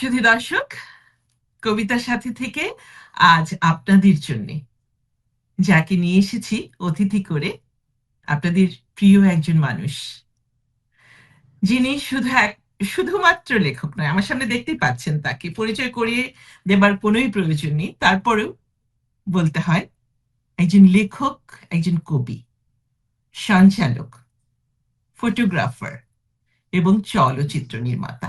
শুধু দর্শক কবিতার সাথে থেকে আজ আপনাদের জন্য। যাকে নিয়ে এসেছি অতিথি করে আপনাদের প্রিয় একজন মানুষ। যিনি শুধু এক, শুধুমাত্র লেখক নয়, আমার সামনে দেখতেই পাচ্ছেন তাকে। পরিচয় করিয়ে দেবার কোনোই প্রয়োজন নেই। তারপরেও বলতে হয়, একজন লেখক, একজন কবি, সঞ্চালক, ফটোগ্রাফার এবং চলচ্চিত্র নির্মাতা।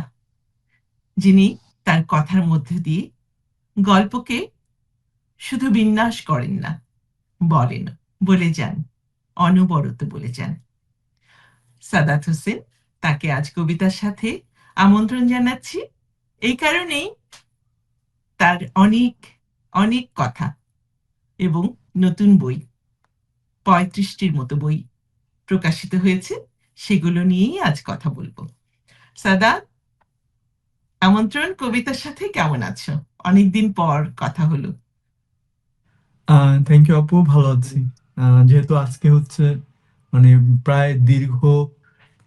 যিনি তার কথার মধ্যে দিয়ে গল্পকে শুধু বিন্যাস করেন না, বলেন, বলে যান, অনবরত বলে যান। সাদাত হোসেন তাকে আজ কবিতার সাথে আমন্ত্রণ জানাচ্ছি। এই কারণেই তার অনেক অনেক কথা এবং নতুন বই, পঁয়ত্রিশটির মতো বই প্রকাশিত হয়েছে। সেগুলো নিয়েই আজ কথা বলব। সাদাত আমন্ত্রণ, কবিতার সাথে কেমন আছো? অনেকদিন পর কথা হলো। থ্যাংক ইউ আপু, ভালো আছি। যেহেতু আজকে হচ্ছে মানে প্রায় দীর্ঘ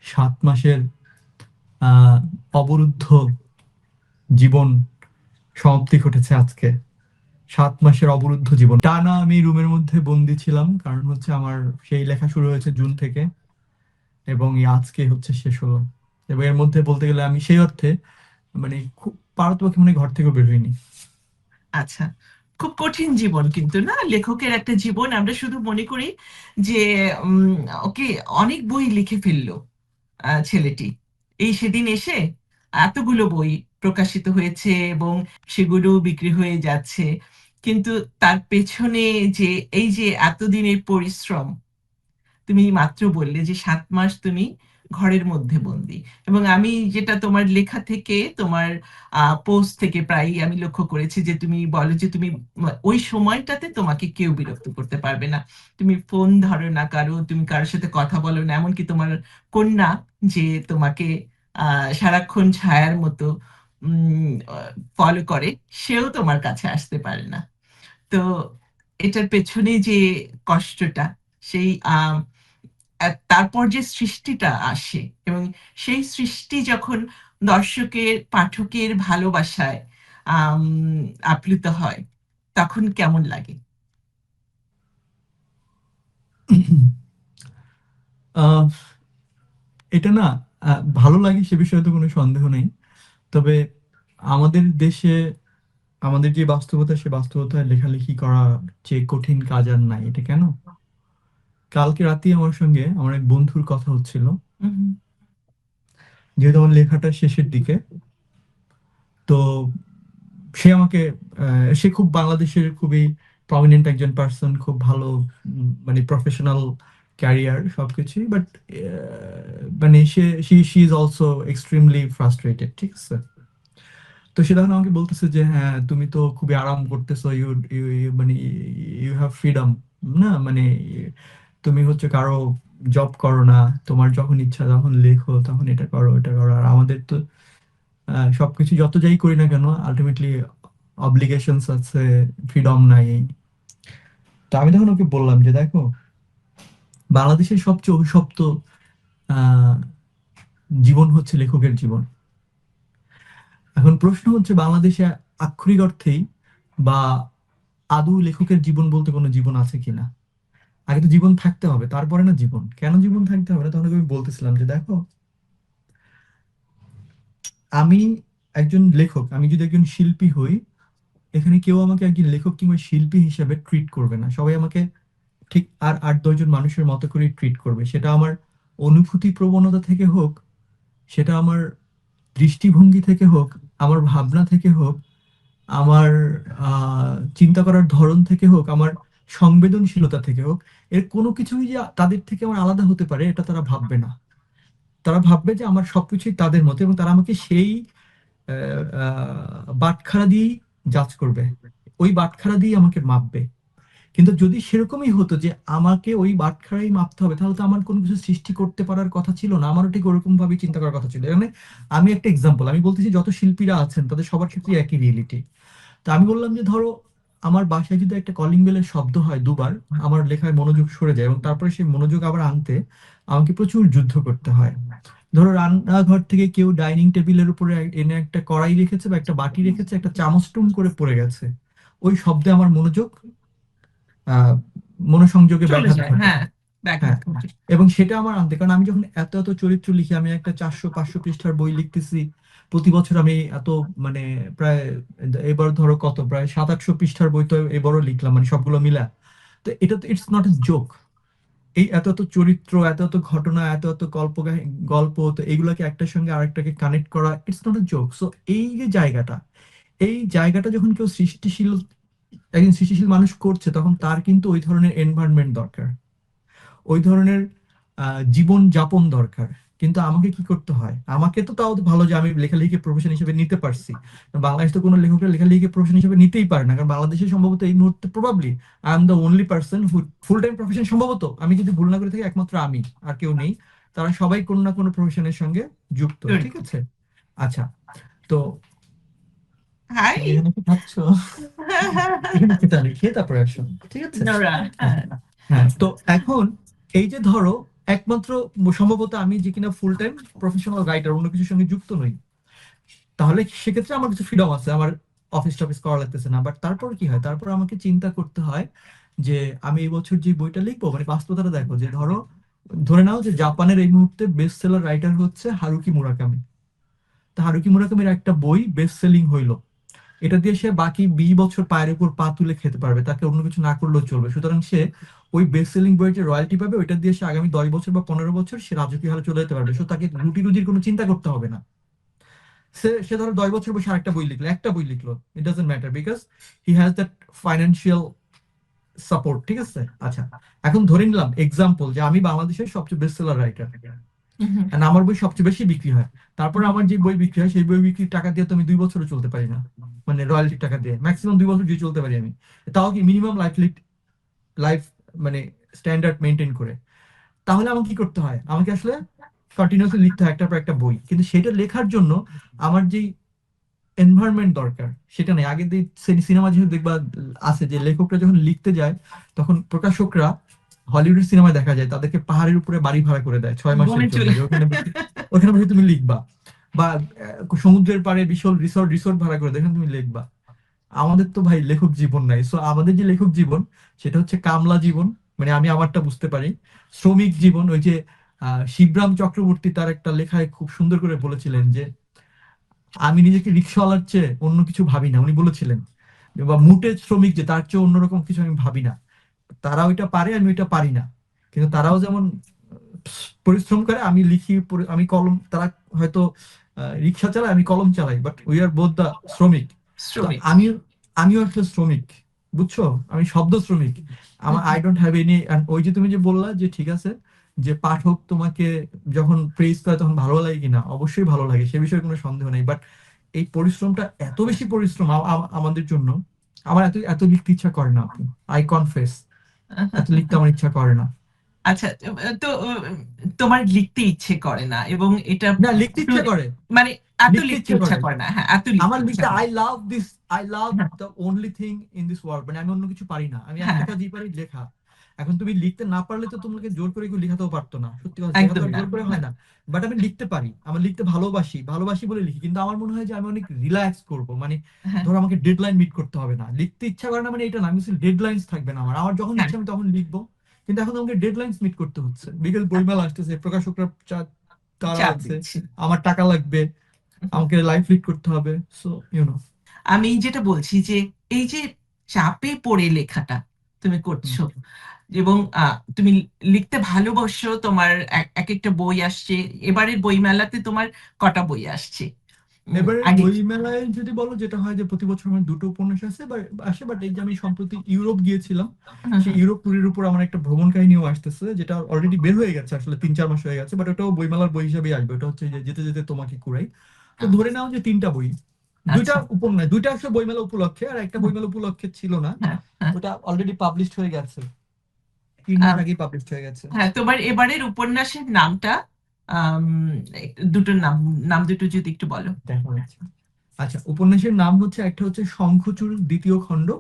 সাত মাসের অবরুদ্ধ জীবন সমাপ্তি ঘটেছে আজকে। সাত মাসের অবরুদ্ধ জীবন। টানা আমি রুমের মধ্যে বন্দি ছিলাম, কারণ হচ্ছে আমার সেই লেখা শুরু হয়েছে জুন থেকে, এবং আজকে হচ্ছে শেষ হলো। এবং এর মধ্যে বলতে গেলে আমি সেই অর্থে মানে খুব পারতপক্ষে মানে ঘর থেকে বের হইনি আচ্ছা খুব কঠিন জীবন কিন্তু না? লেখকের একটা জীবন আমরা শুধু মনে করি যে ওকে অনেক বই লিখে ফেলল আহ, ছেলেটি। এই সেদিন এসে এতগুলো বই প্রকাশিত হয়েছে এবং সেগুলো বিক্রি হয়ে যাচ্ছে। কিন্তু তার পেছনে যে এই যে এতদিনের পরিশ্রম তুমি মাত্র বললে যে সাত মাস তুমি ঘরের মধ্যে বন্দি। এবং আমি যেটা তোমার লেখা থেকে, তোমার পোস্ট থেকে প্রায়ই আমি লক্ষ্য করেছি যে তুমি বলো যে তুমি ওই সময়টাতে তোমাকে কেউ বিরক্ত করতে পারবে না। তুমি ফোন ধরো না কারও, তুমি কারোর সাথে কথা বলো না, এমনকি তোমার কন্যা যে তোমাকে সারাক্ষণ ছায়ার মতো ফলো করে, সেও তোমার কাছে আসতে পারে না। তো এটার পেছনে যে কষ্টটা, সেই আহ তারপর যে সৃষ্টিটা আসে এবং সেই সৃষ্টি যখন দর্শকের, পাঠকের ভালোবাসায় আপ্লুত হয়, তখন কেমন লাগে? এটা না ভালো লাগে সে বিষয়ে তো কোনো সন্দেহ নেই। তবে আমাদের দেশে, আমাদের যে বাস্তবতা, সে বাস্তবতায় লেখালেখি করা যে কঠিন কাজ আর নাই, এটা কেন? কালকে রাতে আমার সঙ্গে আমার এক বন্ধুর কথা হচ্ছিল। যেহেতু আমার লেখাটা শেষের দিকে তো সে আমাকে সে খুব বাংলাদেশের খুবই প্রমিনেন্ট একজন পার্সন খুব ভালো মানে প্রফেশনাল ক্যারিয়ার সবকিছুই বাট মানে সে she she is also extremely frustrated ঠিক আছে? তো সে তখন আমাকে বলতেছে যে হ্যাঁ তুমি তো খুবই আরাম করতেছো ইউ ইউ মানে ইউ হ্যাভ ফ্রিডম না? মানে তুমি হচ্ছে কারও জব করো না, তোমার যখন ইচ্ছা যখন লেখো, তখন এটা করো এটা করো। আর আমাদের তো সবকিছু যত যাই করি না কেন আলটিমেটলি অব্লিগেশনস আছে ফ্রিডম নাই। তো আমি তখন ওকে বললাম যে, দেখো, বাংলাদেশের সবচেয়ে অভিশপ্ত জীবন হচ্ছে লেখকের জীবন। এখন প্রশ্ন হচ্ছে, বাংলাদেশে আক্ষরিক অর্থেই বা আদৌ লেখকের জীবন বলতে কোনো জীবন আছে কিনা? আগে তো জীবন থাকতে হবে, তারপরে না জীবন। কেন জীবন থাকতে হবে না? তখন আমি বলতেছিলাম যে, দেখো, আমি একজন লেখক, আমি যদি একজন শিল্পী হই, এখানে কেউ আমাকে একজন লেখক কিংবা শিল্পী হিসেবে ট্রিট করবে না। সবাই আমাকে ঠিক আর আট দশজন মানুষের মতো করে ট্রিট করবে। সেটা আমার অনুভূতি প্রবণতা থেকে হোক, সেটা আমার দৃষ্টিভঙ্গি থেকে হোক, আমার ভাবনা থেকে হোক, আমার চিন্তা করার ধরন থেকে হোক, আমার সংবেদনশীলতা থেকে হোক এর কোনো কিছুই যে তাদের থেকে আমার আলাদা হতে পারে, এটা তারা ভাববে না। তারা ভাববে যে আমার সবকিছুই তাদের মতো এবং তারা আমাকে সেই বাটখারা দিয়েই জাজ করবে। ওই বাটখারা দিয়েই আমাকে মাপবে। কিন্তু যদি সেরকমই হতো যে আমাকে ওই বাটখারাই মাপতে হবে, তাহলে তো আমার কোনো কিছু সৃষ্টি করতে পারার কথা ছিল না। আমারও ঠিক ওরকম ভাবে চিন্তা করার কথা ছিল। এখানে আমি একটা এক্সাম্পল আমি বলতেছি যত শিল্পীরা আছেন, তাদের সবার ক্ষেত্রে একই রিয়েলিটি তো আমি বললাম যে ধরো আমার বাসায় যদি একটা কলিং বেলের শব্দ হয় দুবার আমার লেখায় মনোযোগ সরে যায় এবং তারপরে সেই মনোযোগ আবার আনতে আমাকে প্রচুর যুদ্ধ করতে হয় ধরো রান্নাঘর থেকে কেউ ডাইনিং টেবিলের উপরে এনে একটা কড়াই রেখেছে বা একটা বাটি রেখেছে একটা চামচ টুম করে পড়ে গেছে ওই শব্দে আমার মনোযোগ আহ মনোসংযোগে ব্যাঘাত হ্যাঁ হ্যাঁ। ঘটে। এবং সেটা আমার আনতে কারণ আমি যখন এত এত চরিত্র লিখি আমি একটা চারশো পাঁচশো পৃষ্ঠার বই লিখতেছি প্রতি বছর আমি এত মানে প্রায়, এবার ধরো কত, প্রায় সাত আটশো পৃষ্ঠার বই তো এবারও লিখলাম মানে সবগুলো মিলা। তো এটা তো ইটস নট এ জোক এই এত এত চরিত্র, এত এত ঘটনা, এত এত গল্প গল্প, তো এইগুলোকে একটার সঙ্গে আরেকটাকে কানেক্ট করা it's not a joke so এই যে জায়গাটা, এই জায়গাটা যখন কেউ সৃষ্টিশীল, একজন সৃষ্টিশীল মানুষ করছে, তখন তার কিন্তু ওই ধরনের এনভায়রনমেন্ট দরকার। ওই ধরনের জীবন যাপন দরকার। কিন্তু আমাকে কি করতে হয়? আমাকে তো তাও ভালো যে আমি লেখালেখিকে প্রফেশন হিসেবে নিতে পারছি। বাংলাদেশ তো কোনো লেখকরা লেখালেখিকে প্রফেশন হিসেবে নিতেই পারে না। কারণ বাংলাদেশে সম্ভবত এই মুহূর্তে probably I am the only person who full time profession সম্ভবত। আমি যদি ভুল না করে থাকি একমাত্র আমি আর কেউ নেই। তারা সবাই কোনো না কোনো প্রফেশনের সঙ্গে যুক্ত. ঠিক আছে? আচ্ছা তো হাই খেয়ে তারপরে আসো ঠিক আছে? হ্যাঁ। হ্যাঁ তো এখন এই যে ধরো একমাত্র সম্ভবত আমি যে কিনা ফুল টাইম প্রফেশনাল রাইটার অন্য কিছুর সঙ্গে যুক্ত নই। তাহলে সেক্ষেত্রে আমার কিছু ফ্রিডম আছে, আমার অফিস টফিস করা লাগতেছে না। বাট তারপর কি হয়? তারপর আমাকে চিন্তা করতে হয় যে আমি এই বছর যে বইটা লিখব মানে বাস্তবতাটা দেখো যে ধরো, ধরে নাও যে জাপানের এই মুহূর্তে বেস্ট সেলার রাইটার হচ্ছে হারুকি মুরাকামি। তা হারুকি মুরাকামির একটা বই বেস্ট সেলিং হইল। এটা দিয়ে সে বাকি বিশ বছর পায়ের উপর পা তুলে খেতে পারবে, তাকে অন্য কিছু না করলেও চলবে। সুতরাং সে ওই বেস্ট সেলিং বইয়ের যে রয়্যালটি পাবে, ওইটা দিয়ে সে আগামী দশ বছর বা পনেরো বছর সে রাজকীয় হালে চলে যেতে পারবে। সো তাকে রুটি রুজির কোনো চিন্তা করতে হবে না। সে সে ধরো দশ বছর বসে আরেকটা বই লিখলো, একটা বই লিখলো। It doesn't matter because he has that financial support ঠিক আছে? আচ্ছা এখন ধরে নিলাম এক্সাম্পল যে আমি বাংলাদেশের সবচেয়ে best seller writer hmm, And আমার বই সবচেয়ে বেশি বিক্রি হয়। তারপরে আমার যে বই বিক্রি হয় সেই বই বিক্রির টাকা দিয়ে তো আমি দুই বছরও চলতে পারি না। মানে রয়্যালটির টাকা দিয়ে। ম্যাক্সিমাম দুই বছর দিয়ে চলতে পারি আমি। তাও কি মিনিমাম লাইফ লিট লাইফ মানে স্ট্যান্ডার্ড মেনটেন করে। তাহলে আমাকে কি করতে হয়? আমাকে আসলে কন্টিনিউসলি লিখতে হয় একটার পর একটা বই। কিন্তু সেটা লেখার জন্য আমার যেই এনভায়রনমেন্ট দরকার সেটা নেই। আগে সিনেমা যেহেতু দেখবা আছে যে লেখকরা যখন লিখতে যায় তখন প্রকাশকরা হলিউডের সিনেমায় দেখা যায় তাদেরকে পাহাড়ের উপরে বাড়ি ভাড়া করে দেয় ছয় মাসের জন্য। ওখানে বসে- ওখানে বসে তুমি লিখবা। বা সমুদ্রের পাড়ে বিশাল রিসোর্ট রিসোর্ট ভাড়া করে দেয় তুমি লিখবা। আমাদের তো ভাই লেখক জীবন নাই। সো আমাদের যে লেখক জীবন সেটা হচ্ছে কামলা জীবন। মানে আমি আমারটা বুঝতে পারি। শ্রমিক জীবন ওই যে আহ, শিবরাম চক্রবর্তী তার একটা লেখায় খুব সুন্দর করে বলেছিলেন যে আমি নিজেকে রিক্সাওয়ালার চেয়ে অন্য কিছু ভাবি না। উনি বলেছিলেন। বা মুটে শ্রমিক যে তার চেয়ে অন্যরকম কিছু আমি ভাবি না। তারা ওইটা পারে আমি ওইটা পারি না। কিন্তু তারাও যেমন পরিশ্রম করে আমি লিখি আমি কলম তারা হয়তো রিক্সা চালায় আমি কলম চালাই but we are both the শ্রমিক। আমি আমিও একটা শ্রমিক বুঝছ? আমি শব্দ শ্রমিক। আমার আই ডোন্ট হ্যাভ এনি ওই যে তুমি যে বললা যে ঠিক আছে যে পাঠক তোমাকে যখন প্রেজ করে তখন ভালো লাগে কিনা? অবশ্যই ভালো লাগে সে বিষয়ে কোনো সন্দেহ নেই। বাট এই পরিশ্রমটা এত বেশি পরিশ্রম আমাদের জন্য আমার এত এত লিখতে ইচ্ছা করে না আপু। আই কনফেস এত লিখতে আমার ইচ্ছা করে না আচ্ছা তো তোমার লিখতে ইচ্ছে করে না এবং এটা না লিখতে ইচ্ছে করে মানে এত লিখতে ইচ্ছা করে। না হ্যাঁ এত আমার লিখতে I love this I love. The only thing in this world মানে আমি অন্য কিছু পারি না আমি হ্যাঁ। একটা কাজই পারি লেখা এখন তুমি লিখতে না পারলে তো তোমাকে জোর করে কেউ লেখাতেও পারতো না। সত্যি কথা একদম। জোর করে হয় না। বাট আমি লিখতে পারি আমার লিখতে ভালোবাসি ভালোবাসি বলে লিখি। কিন্তু আমার মনে হয় যে আমি অনেক রিল্যাক্স করব। মানে হ্যাঁ। ধরো আমাকে ডেডলাইন মিট করতে হবে না। লিখতে ইচ্ছা করে না মানে এটা না আমি ডেডলাইন্স থাকবে না আমার। আমার যখন হ্যাঁ। ইচ্ছা আমি তখন লিখব। কিন্তু এখন আমাকে ডেডলাইন্স মিট করতে হচ্ছে। বিকেল বইমেলা আসতেছে প্রকাশকরা তারা আছে আমার টাকা লাগবে আমাকে লাইফ লিড করতে হবে। সো ইউ নো আমি যেটা বলছি যে এই যে চাপে পড়ে লেখাটা তুমি করছ এবং তুমি লিখতে ভালোবাসো তোমার এক এক একটা বই আসছে। এবারের বই মেলাতে তোমার কটা বই আসছে? এবারে আগে বই মেলায় যদি বলো যেটা হয় যে প্রতি বছর আমার দুটো উপন্যাস আসে বা আসে বাট এই যে আমি সম্প্রতি ইউরোপ গিয়েছিলাম সেই ইউরোপ ট্যুরের উপর আমার একটা ভ্রমণ কাহিনীও আসতেছে যেটা অলরেডি বের হয়ে গেছে আসলে তিন চার মাস হয়ে গেছে বাট ওটাও বইমেলার বই হিসেবে আসবে। ওটা হচ্ছে যে যেতে যেতে তোমাকে কুড়াই। তো ধরে নাও যে তিনটা বই দুইটা আচ্ছা। উপন্যাস দুইটা আসলে বইমেলা উপলক্ষে আর একটা বইমেলা উপলক্ষে ছিল না হ্যাঁ, হ্যাঁ। ওটা অলরেডি পাবলিশড হয়ে গেছে। তিন মাস আগেই পাবলিশড হয়ে গেছে। হ্যাঁ তোমার এবারের উপন্যাসের নামটা দুটোর নাম নাম দুটো যদি একটু বলো। আচ্ছা উপন্যাসের নাম হচ্ছে একটা হচ্ছে শঙ্খচূড় দ্বিতীয় খণ্ড।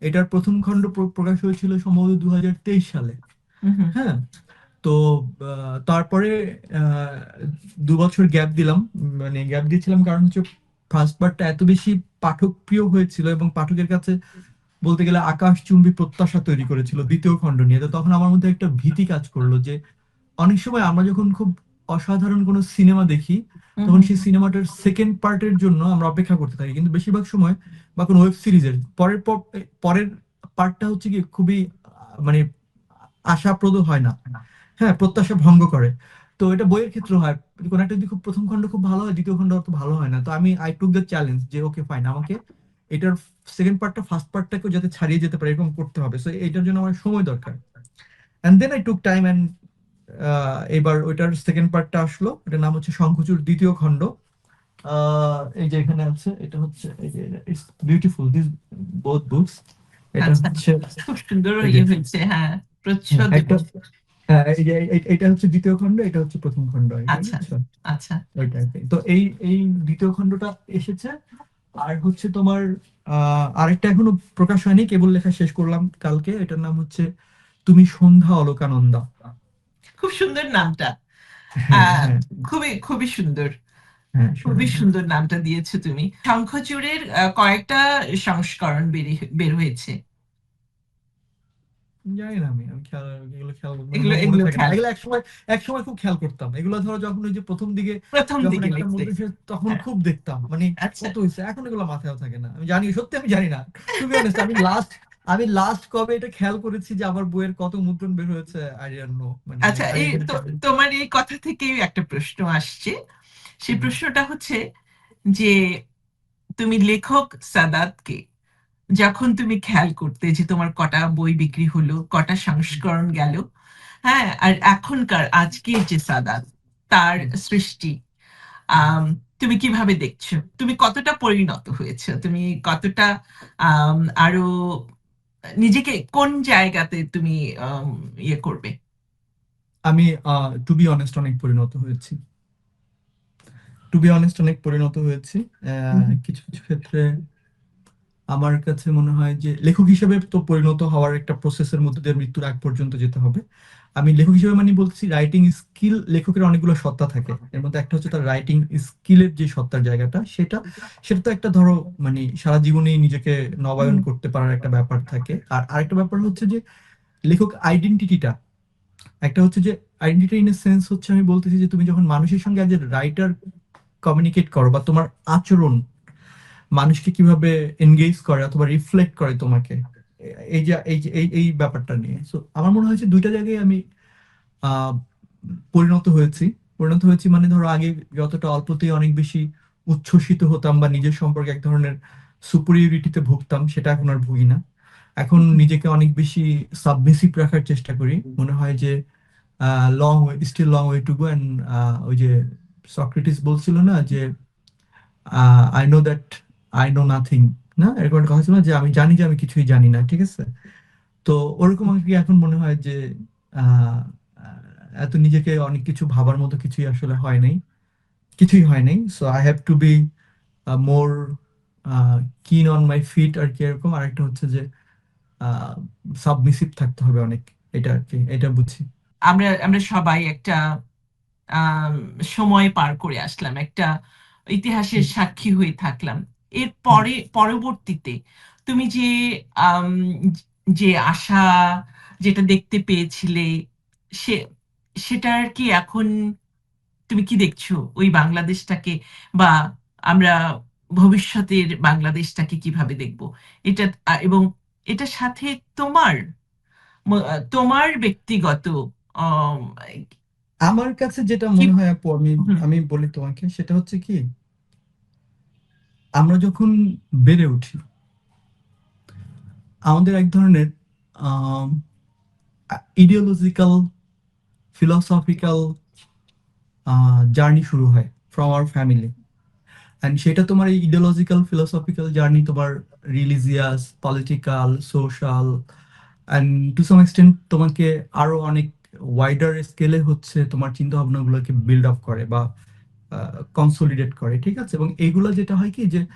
এটার প্রথম খণ্ড প্র- প্রকাশ হয়েছিল সম্ভবত দু হাজার তেইশ সালে। হ্যাঁ তো তারপরে আহ, দু বছর গ্যাপ দিলাম। মানে গ্যাপ দিয়েছিলাম কারণ হচ্ছে ফার্স্ট পার্টটা এত বেশি পাঠক প্রিয় হয়েছিল এবং পাঠকের কাছে বলতে গেলে আকাশচুম্বী প্রত্যাশা তৈরি করেছিল দ্বিতীয় খণ্ড নিয়ে। তো তখন আমার মধ্যে একটা ভীতি কাজ করল যে অনেক সময় আমরা যখন খুব অসাধারণ কোনো সিনেমা দেখি তখন সেই সিনেমাটার সেকেন্ড পার্টের জন্য আমরা অপেক্ষা করতে থাকি। কিন্তু বেশিরভাগ সময় বা কোনো ওয়েব সিরিজের পরের পর- পরের পার্টটা হচ্ছে কি খুবই মানে আশাপ্রদ হয় না। হ্যাঁ প্রত্যাশা ভঙ্গ করে। তো এটা বইয়ের ক্ষেত্রে হয়। কোনো একটা যদি খুব প্রথম খণ্ড খুব ভালো হয় দ্বিতীয় খণ্ড অত ভালো হয় না। তো আমি আই টুক দ্য চ্যালেঞ্জ যে ওকে ফাইন আমাকে এটার সেকেন্ড পার্টটা ফার্স্ট পার্টটাকেও যাতে ছাড়িয়ে যেতে পারে এরকম করতে হবে। সো এটার জন্য আমার সময় দরকার। And then I took time and এবার ওইটার সেকেন্ড পার্টটা আসলো। এটার নাম হচ্ছে শঙ্খচূড় দ্বিতীয় খণ্ড। এই যে এখানে আছে এটা হচ্ছে এই যে it's beautiful this both books এটা আচ্ছা। হচ্ছে খুব সুন্দর হয়েছে হ্যাঁ প্রচ্ছদ। হ্যাঁ, এটা হচ্ছে দ্বিতীয় খণ্ড এটা হচ্ছে প্রথম খণ্ড আচ্ছা। আচ্ছা। তো এই এই দ্বিতীয় খণ্ডটা এসেছে। আর হচ্ছে তোমার আরেকটা এখনও প্রকাশ হয়নি কেবল লেখা শেষ করলাম কালকে। এটার নাম হচ্ছে তুমি সন্ধ্যা অলোকানন্দা। খুব সুন্দর নামটা। হ্যাঁ হ্যাঁ। খুবই খুবই সুন্দর। হ্যাঁ খুবই। সুন্দর নামটা দিয়েছ তুমি। শঙ্খচূড়ের কয়েকটা সংস্করণ বের হয়েছে। জানি না আমি আমি খেয়াল এগুলো খেয়াল এগুলো- এগুলো এগুলো একসময় একসময় খুব খেয়াল করতাম। এগুলো ধরো যখন ওই যে প্রথম দিকে প্রথম দিকে তখন হ্যাঁ। খুব দেখতাম। মানে আচ্ছা। কত হয়েছে? এখন এগুলো মাথায় থাকে না। আমি জানি সত্যি আমি জানি না। তুমি অনেস্ট আমি লাস্ট আমি লাস্ট কবে এটা খেয়াল করেছি যে আমার বইয়ের কত মুদ্রণ বের হয়েছে আই ডোন্ট নো মানে আচ্ছা এই তো- তোমার এই কথা থেকেই একটা প্রশ্ন আসছে। সেই প্রশ্নটা হচ্ছে যে তুমি লেখক সাদাতকে যখন তুমি খেয়াল করতে যে তোমার কটা বই বিক্রি হলো কটা সংস্করণ গেল হ্যাঁ আর এখনকার আজকের যে সাদাত তার সৃষ্টি তুমি কীভাবে দেখছ? তুমি কতটা পরিণত হয়েছে? তুমি কতটা আরও নিজেকে কোন জায়গাতে তুমি ইয়ে করবে? আমি টু বি অনেস্ট অনেক পরিণত হয়েছি। টু বি অনেস্ট অনেক পরিণত হয়েছি। কিছু কিছু ক্ষেত্রে আমার কাছে মনে হয় যে লেখক হিসেবে তো পরিণত হওয়ার একটা প্রসেসের মধ্যে দিয়ে মৃত্যুর আগ পর্যন্ত যেতে হবে। আমি লেখক হিসেবে মানে বলছি রাইটিং স্কিল লেখকের অনেকগুলো সত্তা থাকে। এর মধ্যে একটা হচ্ছে তার রাইটিং স্কিলের যে সত্তার জায়গাটা সেটা সেটা তো একটা ধরো মানে সারা জীবনেই নিজেকে নবায়ন করতে পারার একটা ব্যাপার থাকে। আর আরেকটা ব্যাপার হচ্ছে যে লেখক আইডেন্টিটিটা একটা হচ্ছে যে আইডেন্টিটি ইন এ সেন্স হচ্ছে আমি বলতেছি যে তুমি যখন মানুষের সঙ্গে অ্যাজ এ রাইটার কমিউনিকেট করো বা তোমার আচরণ মানুষকে কীভাবে এনগেজ করে অথবা রিফ্লেক্ট করে তোমাকে? এই যে, এই এই ব্যাপারটা নিয়ে। সো আমার মনে হয়েছে দুইটা জায়গায় আমি পরিণত হয়েছি। পরিণত হয়েছি মানে ধরো আগে যতটা অল্পতেই অনেক বেশি উচ্ছ্বসিত হতাম বা নিজের সম্পর্কে এক ধরনের সুপেরিয়রিটিতে ভুগতাম, সেটা এখন আর ভুগি না। এখন নিজেকে অনেক বেশি সাবমিসিভ রাখার চেষ্টা করি। মনে হয় যে long still long way to go and ওই যে সক্রেটিস বলছিল না যে I know that I know nothing না এরকম একটা কথা ছিল যে আমি জানি যে আমি কিছুই জানি না ঠিক আছে? তো ওরকম আর কি এখন মনে হয় যে আহ, এত নিজেকে অনেক কিছু ভাবার মতো কিছুই আসলে হয় নাই। কিছুই হয় নাই। So I have to be more keen on my fit আর কি এরকম। আর একটা হচ্ছে যে সাবমিসিভ থাকতে হবে অনেক। এটা আর কি এটা বুঝছি। আমরা আমরা সবাই একটা সময় পার করে আসলাম। একটা ইতিহাসের সাক্ষী হয়ে থাকলাম। এর পরে পরবর্তীতে তুমি যে যে আশা যেটা দেখতে পেয়েছিলে সে সেটার কি এখন তুমি কি দেখছ? ওই বাংলাদেশটাকে বা আমরা ভবিষ্যতের বাংলাদেশটাকে কীভাবে দেখব? এটা এবং এটার সাথে তোমার তোমার ব্যক্তিগত আম, আমার কাছে যেটা মনে হয় আপু আমি আমি বলি তোমাকে সেটা হচ্ছে কি আমরা যখন বেড়ে উঠি, আমাদের এক ধরনের ইডিওলজিক্যাল ফিলসফিক্যাল জার্নি শুরু হয় ফ্রম আওয়ার ফ্যামিলি অ্যান্ড সেটা তোমার এই ইডিওলজিক্যাল ফিলসফিক্যাল জার্নি তোমার religious political social and to some extent তোমাকে আরও অনেক ওয়াইডার স্কেলে হচ্ছে তোমার চিন্তা ভাবনাগুলোকে বিল্ড আপ করে বা কনসোলিডেট করে, ঠিক আছে? এবং এইগুলো যেটা হয় কি যে,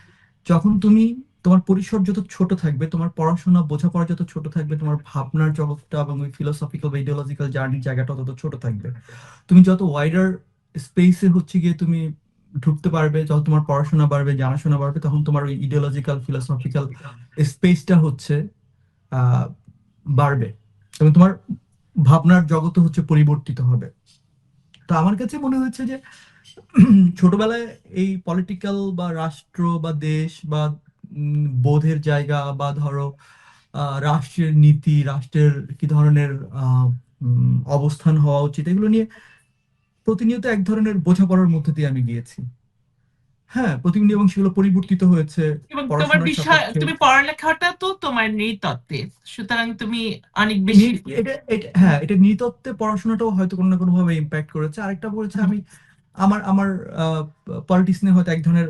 যখন তুমি তোমার পরিসর যত ছোট থাকবে, তোমার পড়াশোনা, বোঝাপড়া যত ছোট থাকবে, তোমার ভাবনার জগৎটা এবং ওই ফিলোসফিক্যাল বা ইডিওলজিক্যাল জার্নির জায়গাটা তত ছোট থাকবে। তুমি যত ওয়াইডার স্পেসে হচ্ছে গিয়ে তুমি ঢুকতে পারবে, যত তোমার পড়াশোনা বাড়বে, জানাশোনা বাড়বে, তখন তোমার ওই ইডিওলজিক্যাল ফিলোসফিক্যাল স্পেসটা হচ্ছে বাড়বে। এবং তোমার ভাবনার জগৎ হচ্ছে পরিবর্তিত হবে। তো আমার কাছে মনে হয়েছে যে ছোটবেলায় এই পলিটিক্যাল বা রাষ্ট্র বা দেশ বা বোধের জায়গা বা ধরো রাষ্ট্রের নীতি, রাষ্ট্রের কি ধরনের অবস্থান হওয়া উচিত, এগুলো নিয়ে প্রতিনিয়ত এক ধরনের বোঝাপড়ার মধ্যে দিয়ে আমি গিয়েছি। হ্যাঁ প্রতিনিয়ত এবং সেগুলো পরিবর্তিত হয়েছে এবং তোমার বিষয় তুমি পড়ালেখাটা তো তোমার নৃতত্ত্বে সুতরাং তুমি অনেক বেশি হ্যাঁ এটা নৃতত্ত্বে পড়াশোনাটাও হয়তো কোনো না কোনো ভাবে ইম্প্যাক্ট করেছে। আরেকটা বলেছে আমি আমার আমার পলিটিক্স নিয়ে হয়তো এক ধরনের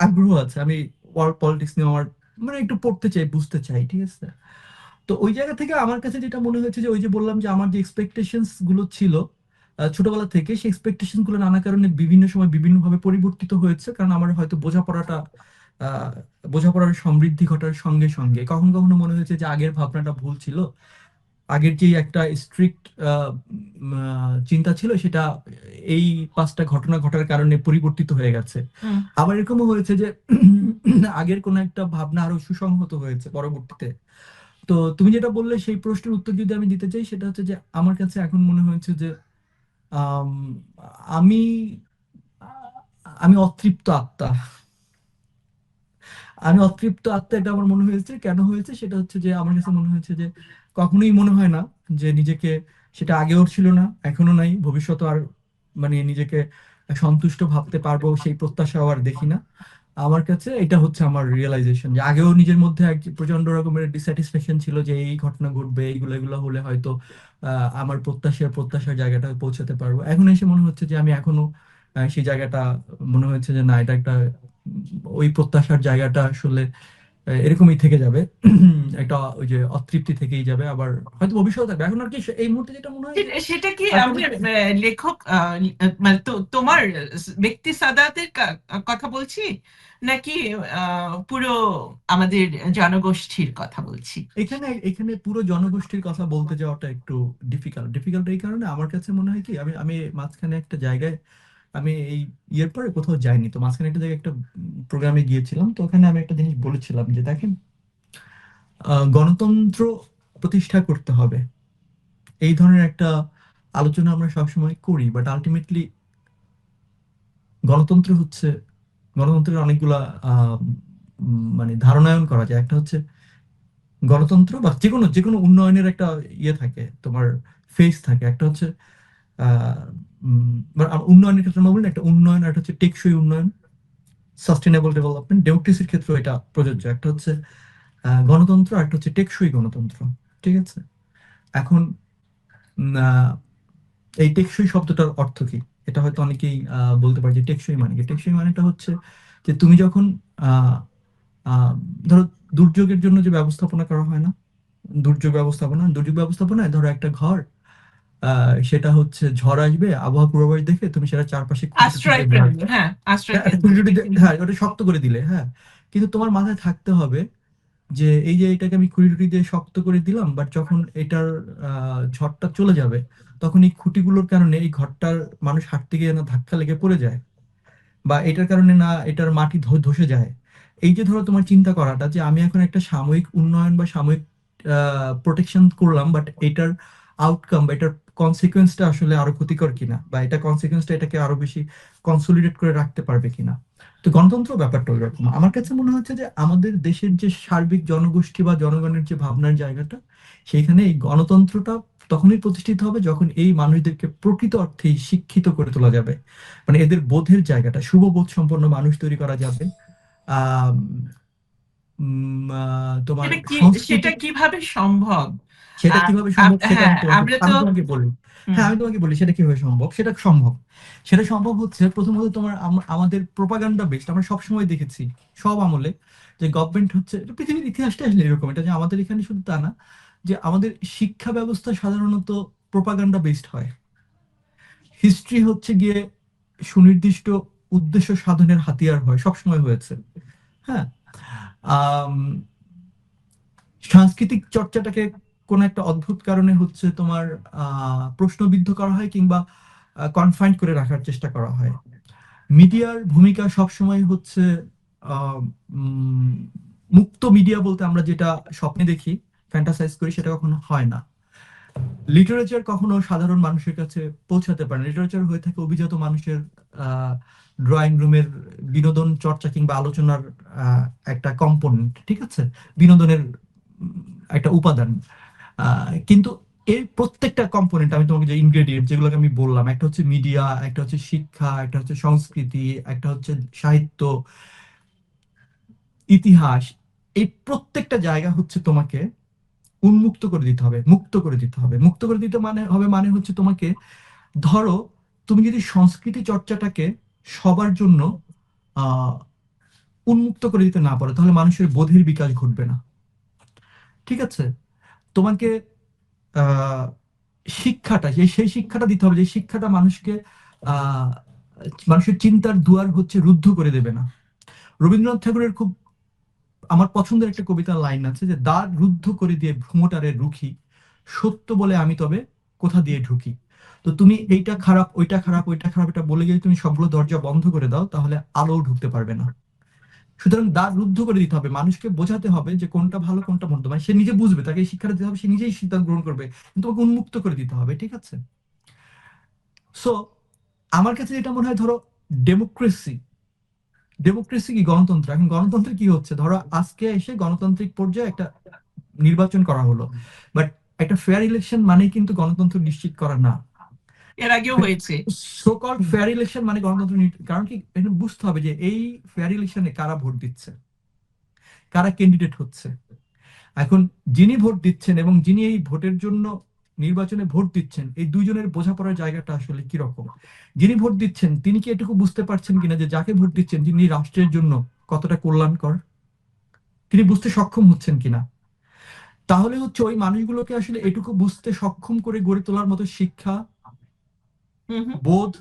আগ্রহ আছে। আমি ওয়ার্ল্ড পলিটিক্স নিয়ে আমার মানে একটু পড়তে চাই বুঝতে চাই ঠিক আছে? তো ওই জায়গা থেকে আমার কাছে যেটা মনে হয়েছে যে ওই যে বললাম যে আমার যে এক্সপেকটেশনসগুলো ছিল ছোটবেলা থেকে সেই এক্সপেকটেশনগুলো নানা কারণে বিভিন্ন সময় বিভিন্ন ভাবে পরিবর্তিত হয়েছে কারণ আমার হয়তো বোঝাপড়াটা আহ বোঝাপড়ার সমৃদ্ধি ঘটার সঙ্গে সঙ্গে। কখনো কখনো মনে হয়েছে যে আগের ভাবনাটা ভুল ছিল। আগের যে একটা স্ট্রিক্ট চিন্তা ছিল সেটা এই পাঁচটা ঘটনা ঘটার কারণে পরিবর্তিত হয়ে গেছে। আবার এরকমও হয়েছে যে আগের কোনো একটা ভাবনা আরও সুসংহত হয়েছে পরবর্তীতে। তো তুমি যেটা বললে সেই প্রশ্নের উত্তর যদি আমি দিতে চাই সেটা হচ্ছে যে আমার কাছে এখন মনে হয়েছে যে আম, আমি অতৃপ্ত আত্মা। আমি অতৃপ্ত আত্মা এটা আমার মনে হয়েছে। কেন হয়েছে? সেটা হচ্ছে যে আমার কাছে মনে হয়েছে যে কখনোই মনে হয় না যে নিজেকে সেটা আগেও ছিল না এখনও নাই ভবিষ্যতে আর মানে নিজেকে সন্তুষ্ট ভাবতে পারব সেই প্রত্যাশাও আর দেখি না। আমার কাছে এটা হচ্ছে আমার রিয়েলাইজেশন যে আগেও নিজের মধ্যে এক প্রচণ্ড রকমের ডিস্যাটিসফ্যাকশন ছিল যে এই ঘটনা ঘটবে, এইগুলো, এগুলো হলে হয়তো আমার প্রত্যাশার প্রত্যাশার জায়গাটা পৌঁছাতে পারব। এখন এসে মনে হচ্ছে যে আমি এখনও সেই জায়গাটা, মনে হচ্ছে যে না, এটা একটা ওই প্রত্যাশার জায়গাটা আসলে এরকমই থেকে যাবে। একটা ওই যে অতৃপ্তি থেকেই যাবে আবার হয়তো ভবিষ্যৎ থাকবে। এখন আর কি এই মুহূর্তে যেটা মনে হয় সেটা কি আসলে- লেখক মানে তোমার ব্যক্তি সাদাতের কথা বলছি? নাকি পুরো আমাদের জনগোষ্ঠীর কথা বলছি? এখানে এখানে পুরো জনগোষ্ঠীর কথা বলতে যাওয়াটা একটু ডিফিকাল্ট ডিফিকাল্ট এই কারণে আমার কাছে মনে হয় কি আমি আমি মাঝখানে একটা জায়গায় আমি এই ইয়ের পরে কোথাও যাইনি। তো মাঝখানে একটা জায়গায় একটা প্রোগ্রামে গিয়েছিলাম, তো ওখানে আমি একটা জিনিস বলেছিলাম যে দেখেন গণতন্ত্র প্রতিষ্ঠা করতে হবে। এই ধরনের একটা আলোচনা আমরা সবসময় করি বাট আলটিমেটলি গণতন্ত্র হচ্ছে, গণতন্ত্রের অনেকগুলা মানে ধারণায়ন করা যায়। একটা হচ্ছে গণতন্ত্র বা যে কোনো যে কোনো উন্নয়নের একটা ইয়ে থাকে, তোমার ফেস থাকে। একটা হচ্ছে উন্নয়নের ক্ষেত্রে আমরা বলি একটা উন্নয়ন আর হচ্ছে টেকসই উন্নয়ন সাস্টেনেবল ডেভেলপমেন্ট ডেমোক্রেসির ক্ষেত্রে এটা প্রযোজ্য। একটা হচ্ছে গণতন্ত্র আর একটা হচ্ছে টেকসই গণতন্ত্র, ঠিক আছে? এখন এই টেকসই শব্দটার অর্থ কি? এটা হয়তো অনেকেই বলতে পারে যে টেকসই মানে কি? টেকসই মানেটা হচ্ছে যে তুমি যখন ধরো দুর্যোগের জন্য যে ব্যবস্থাপনা করা হয় না, দুর্যোগ ব্যবস্থাপনা, দুর্যোগ ব্যবস্থাপনায় ধরো একটা ঘর সেটা হচ্ছে ঝড় আসবে আবহাওয়া পূর্বাভাস দেখে তুমি সেটা চারপাশে হ্যাঁ হ্যাঁ, হ্যাঁ ওটা শক্ত করে দিলে হ্যাঁ। কিন্তু তোমার মাথায় থাকতে হবে যে এই যে এটাকে আমি খুঁটি টুটি দিয়ে শক্ত করে দিলাম বাট যখন এটার ঝড়টা চলে যাবে তখন এই খুঁটিগুলোর কারণে এই ঘরটার মানুষ হাঁটতে গিয়ে না ধাক্কা লেগে পড়ে যায় বা এটার কারণে না এটার মাটি ধসে যায়। এই যে ধরো তোমার চিন্তা করাটা যে আমি এখন একটা সাময়িক উন্নয়ন বা সাময়িক প্রোটেকশন করলাম বাট এটার আউটকাম বা এটার কনসিকুয়েন্সটা আসলে আরও ক্ষতিকর কিনা? বা এটা কনসিকুয়েন্সটা এটাকে আরও বেশি কনসোলিডেট করে রাখতে পারবে কিনা? তো গণতন্ত্র ব্যাপারটা ওইরকম। আমার কাছে মনে হচ্ছে যে আমাদের দেশের যে সার্বিক জনগোষ্ঠী বা জনগণের যে ভাবনার জায়গাটা, সেইখানে এই গণতন্ত্রটা তখনই প্রতিষ্ঠিত হবে যখন এই মানুষদেরকে প্রকৃত অর্থেই শিক্ষিত করে তোলা যাবে। মানে এদের বোধের জায়গাটা, শুভ বোধ সম্পন্ন মানুষ তৈরি করা যাবে। তোমার সেটা কীভাবে সম্ভব? সেটা কীভাবে সম্ভব সেটা আমি হ্যাঁ, তোমাকে আমরা তো- তোমাকে বলি। হ্যাঁ আমি তোমাকে বলি সেটা কীভাবে সম্ভব? সেটা সম্ভব। সেটা সম্ভব হচ্ছে প্রথমত তোমার আমাদের প্রোপাগান্ডা বেসড আমরা সবসময় দেখেছি সব আমলে যে গভর্নমেন্ট হচ্ছে পৃথিবীর ইতিহাসটা আসলে এরকম এটা যে আমাদের এখানে শুধু তা না যে আমাদের শিক্ষা ব্যবস্থা সাধারণত প্রোপাগান্ডা বেসড হয়। হিস্ট্রি হচ্ছে গিয়ে সুনির্দিষ্ট উদ্দেশ্য সাধনের হাতিয়ার হয় সবসময় হয়েছে। হ্যাঁ? সাংস্কৃতিক চর্চাটাকে কোন একটা অদ্ভুত কারণে হচ্ছে তোমার প্রশ্নবিদ্ধ করা হয় কিংবা কনফাইন্ড করে রাখার চেষ্টা করা হয়। মিডিয়ার ভূমিকা সবসময় হচ্ছে মুক্ত মিডিয়া বলতে আমরা যেটা স্বপ্নে দেখি ফ্যান্টাসাইজ করি, সেটা কখনো হয় না। লিটারেচার কখনো সাধারণ মানুষের কাছে পৌঁছাতে পারে লিটারেচার হয়ে থাকে অভিজাত মানুষের ড্রয়িং রুমের বিনোদন, চর্চা কিংবা আলোচনার একটা কম্পোনেন্ট ঠিক আছে? বিনোদনের একটা উপাদান। কিন্তু এর প্রত্যেকটা কম্পোনেন্ট আমি তোমাকে যে ইনগ্রেডিয়েন্ট যেগুলোকে আমি বললাম, একটা হচ্ছে মিডিয়া একটা হচ্ছে শিক্ষা, একটা হচ্ছে সংস্কৃতি, একটা হচ্ছে সাহিত্য, ইতিহাস, এই প্রত্যেকটা জায়গা হচ্ছে তোমাকে উন্মুক্ত করে দিতে হবে, মুক্ত করে দিতে হবে। মুক্ত করে দিতে মানে হবে মানে হচ্ছে তোমাকে, ধরো তুমি যদি সংস্কৃতি চর্চাটাকে সবার জন্য উন্মুক্ত করে দিতে না পারো, তাহলে মানুষের বোধের বিকাশ ঘটবে না। ঠিক আছে? তোমাকে শিক্ষাটা সেই শিক্ষাটা দিতে হবে, যে শিক্ষাটা মানুষকে মানুষের চিন্তার দুয়ার হচ্ছে রুদ্ধ করে দেবে না। রবীন্দ্রনাথ ঠাকুরের খুব আমার পছন্দের একটা কবিতার লাইন আছে যে দ্বার রুদ্ধ করে দিয়ে ভ্রমটারে রুখি, সত্য বলে আমি তবে কোথা দিয়ে ঢুকি? তো তুমি এইটা খারাপ, ওইটা খারাপ ওইটা খারাপ, এটা বলে যদি তুমি সবগুলো দরজা বন্ধ করে দাও, তাহলে আলোও ঢুকতে পারবে না। সুতরাং দ্বার রুদ্ধ করে দিতে হবে। মানুষকে বোঝাতে হবে যে, কোনটা ভালো, কোনটা মন্দ। মানে সে নিজে বুঝবে, তাকে এই শিক্ষাটা দিতে হবে, সে নিজেই সিদ্ধান্ত গ্রহণ করবে। কিন্তু তোমাকে উন্মুক্ত করে দিতে হবে, ঠিক আছে? সো আমার কাছে যেটা মনে হয়, ধরো ডেমোক্রেসি ডেমোক্রেসি কি গণতন্ত্র? এখন গণতন্ত্রে কি হচ্ছে? ধরো আজকে এসে গণতান্ত্রিক পর্যায়ে একটা নির্বাচন করা হলো। বাট একটা ফেয়ার ইলেকশন মানে কিন্তু গণতন্ত্র নিশ্চিত করা না। এর আগেও হয়েছে। সোকল ফেয়ার ইলেকশন মানে গণতন্ত্র কারণ কি? এটা বুঝতে হবে যে এই ফেয়ার ইলেকশনে কারা ভোট দিচ্ছে? কারা ক্যান্ডিডেট হচ্ছে? এখন যিনি ভোট দিচ্ছেন এবং যিনি এই ভোটের জন্য নির্বাচনে ভোট দিচ্ছেন এই দুইজনের বোঝাপড়ার জায়গাটা আসলে কীরকম? যিনি ভোট দিচ্ছেন তিনি কি এটুকু বুঝতে পারছেন কিনা যে যাকে ভোট দিচ্ছেন যিনি রাষ্ট্রের জন্য কতটা কল্যাণকর তিনি বুঝতে সক্ষম হচ্ছেন কিনা? তাহলে হচ্ছে ওই মানুষগুলোকে আসলে এটুকু বুঝতে সক্ষম করে গড়ে তোলার মতো শিক্ষা বোধ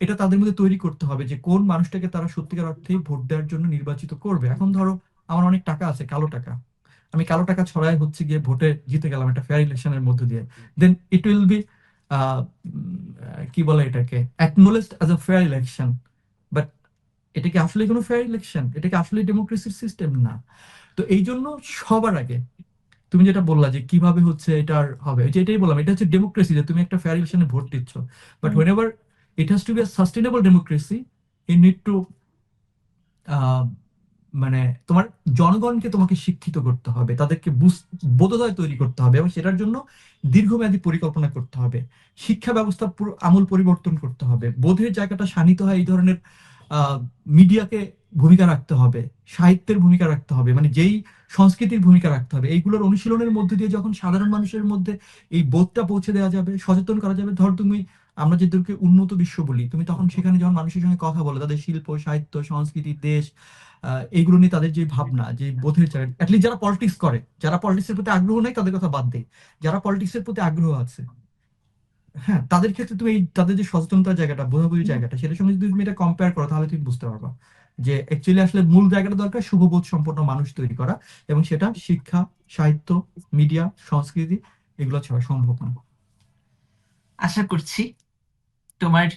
এটা তাদের মধ্যে তৈরি করতে হবে যে কোন মানুষটাকে তারা সত্যিকার অর্থে ভোট দেওয়ার জন্য নির্বাচিত করবে। এখন ধরো আমার অনেক টাকা আছে কালো টাকা। আমি কালো টাকা ছড়াই হচ্ছে গিয়ে ভোটে জিতে গেলাম একটা ফেয়ার ইলেকশনের মধ্য দিয়ে। দেন ইট উইল বি কি বলে এটাকে? Acknowledged as a fair election but এটা কি আসলে কোনো ফেয়ার ইলেকশন এটা কি আসলে ডেমোক্রেসির সিস্টেম না। তো এই জন্য সবার আগে তুমি যেটা বললা যে কীভাবে হচ্ছে এটার হবে যে এটাই বললাম এটা হচ্ছে ডেমোক্রেসি যে তুমি একটা ফেয়ার ইলেকশনে ভোট দিচ্ছ। But. Whenever it has to be a sustainable democracy you need to মানে তোমার জনগণকে তোমাকে শিক্ষিত করতে হবে, তাদেরকে বোধোদয় তৈরি করতে হবে এবং সেটার জন্য দীর্ঘমেয়াদী পরিকল্পনা করতে হবে। শিক্ষা ব্যবস্থা আমূল পরিবর্তন করতে হবে। বোধের জায়গাটা শানিত হয় এই ধরনের মিডিয়াকে ভূমিকা রাখতে হবে, সাহিত্যের ভূমিকা রাখতে হবে মানে যেই সংস্কৃতির ভূমিকা রাখতে হবে। এইগুলোর অনুশীলনের মধ্যে দিয়ে যখন সাধারণ মানুষের মধ্যে এই বোধটা পৌঁছে দেওয়া যাবে, সচেতন করা যাবে, ধর তুমি আমরা যেদেরকে উন্নত বিশ্ব বলি, তুমি তখন সেখানে যখন মানুষের সঙ্গে কথা বলো, তাদের শিল্প, সাহিত্য, সংস্কৃতি, দেশ এইগুলো নিয়ে তাদের যে ভাবনা, যে বোধের অ্যাটলিস্ট যারা পলিটিক্স করে, যারা পলিটিক্সের প্রতি আগ্রহ নেই, তাদের কথা বাদ দেয় যারা পলিটিক্সের প্রতি আগ্রহ আছে হ্যাঁ তাদের ক্ষেত্রে তুমি এই, তাদের যে সচেতনতার জায়গাটা বোঝাবুঝি জায়গাটা, সেটার সঙ্গে যদি তুমি এটা কম্পেয়ার করো, তাহলে তুমি বুঝতে পারবা যে অ্যাকচুয়ালি আসলে মূল জায়গাটা দরকার শুভবোধ সম্পন্ন মানুষ তৈরি করা এবং সেটা শিক্ষা, সাহিত্য মিডিয়া সংস্কৃতি, এগুলো ছাড়া সম্ভব না। আশা করছি তোমার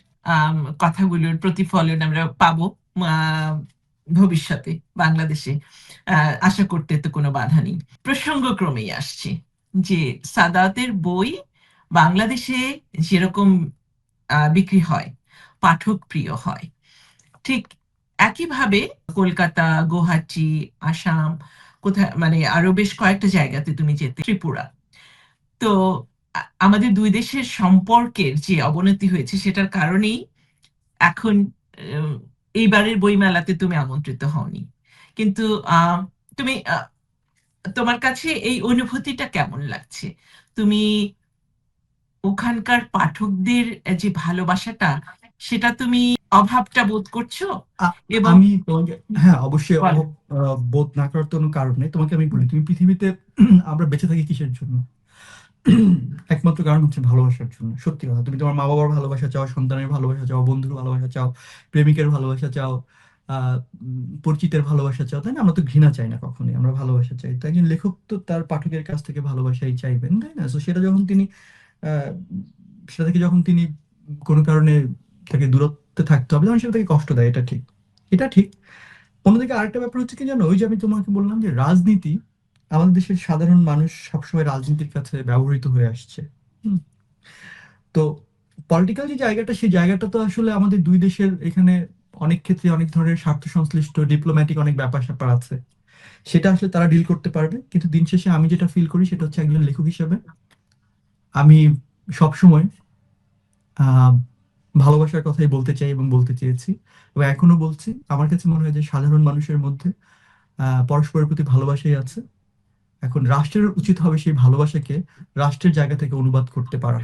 কথাগুলোর প্রতিফলন আমরা পাবো ভবিষ্যতে, বাংলাদেশে। আশা করতে তো কোনো বাধা নেই। প্রসঙ্গক্রমেই আসছে যে সাদাতের বই বাংলাদেশে যেরকম বিক্রি হয়, পাঠক প্রিয় হয়, ঠিক একইভাবে কলকাতা, গুয়াহাটি, আসাম, কোথায় মানে আরও বেশ কয়েকটা জায়গাতে তুমি যেতে, ত্রিপুরা। তো আমাদের দুই দেশের সম্পর্কের যে অবনতি হয়েছে সেটার কারণেই এখন এইবারের বইমেলাতে তুমি আমন্ত্রিত হওনি। কিন্তু তুমি তোমার কাছে এই অনুভূতিটা কেমন লাগছে? তুমি ওখানকার পাঠকদের যে ভালোবাসাটা সেটা তুমি অভাবটা বোধ করছ? এবং আমি হ্যাঁ অবশ্যই বোধ না করার কোনো কারণ নেই। তোমাকে আমি বলি তুমি পৃথিবীতে আমরা বেঁচে থাকি কিসের জন্য? একমাত্র কারণ হচ্ছে ভালোবাসার জন্য, সত্যি কথা। তুমি তোমার মা বাবার ভালোবাসা চাও, সন্তানের ভালোবাসা চাও, বন্ধুর ভালোবাসা চাও, প্রেমিকের ভালোবাসা চাও পরিচিতের ভালোবাসা চাও, তাই না? আমরা তো ঘৃণা চাই না কখনোই, আমরা ভালোবাসা চাই। তো একজন লেখক তো তার পাঠকের কাছ থেকে ভালোবাসাই চাইবেন, তাই না? তো সেটা যখন তিনি সেটা থেকে যখন তিনি কোনো কারণে তাকে দূরত্বে থাকতে হবে, তখন সেটা তাকে কষ্ট দেয়, এটা ঠিক। এটা ঠিক। অন্যদিকে আরেকটা ব্যাপার হচ্ছে কি জানো? ওই যে আমি তোমাকে বললাম যে রাজনীতি আমাদের দেশের সাধারণ মানুষ সবসময় রাজনীতির কাছে ব্যবহৃত হয়ে আসছে। তো পলিটিক্যাল যে জায়গাটা, সেই জায়গাটা তো আসলে আমাদের দুই দেশের এখানে অনেক ক্ষেত্রে অনেক ধরনের স্বার্থ সংশ্লিষ্ট ডিপ্লোম্যাটিক অনেক ব্যাপার স্যাপার আছে। সেটা আসলে তারা ডিল করতে পারবে। কিন্তু দিন শেষে আমি যেটা ফিল করি, সেটা হচ্ছে একজন লেখক হিসেবে আমি সবসময় ভালোবাসার কথাই বলতে চাই এবং বলতে চেয়েছি। এবং এখনও বলছি, আমার কাছে মনে হয় যে সাধারণ মানুষের মধ্যে পরস্পরের প্রতি ভালোবাসাই আছে। এখন রাষ্ট্রের উচিত হবে সেই ভালোবাসাকে রাষ্ট্রের জায়গা থেকে অনুবাদ করতে পারা।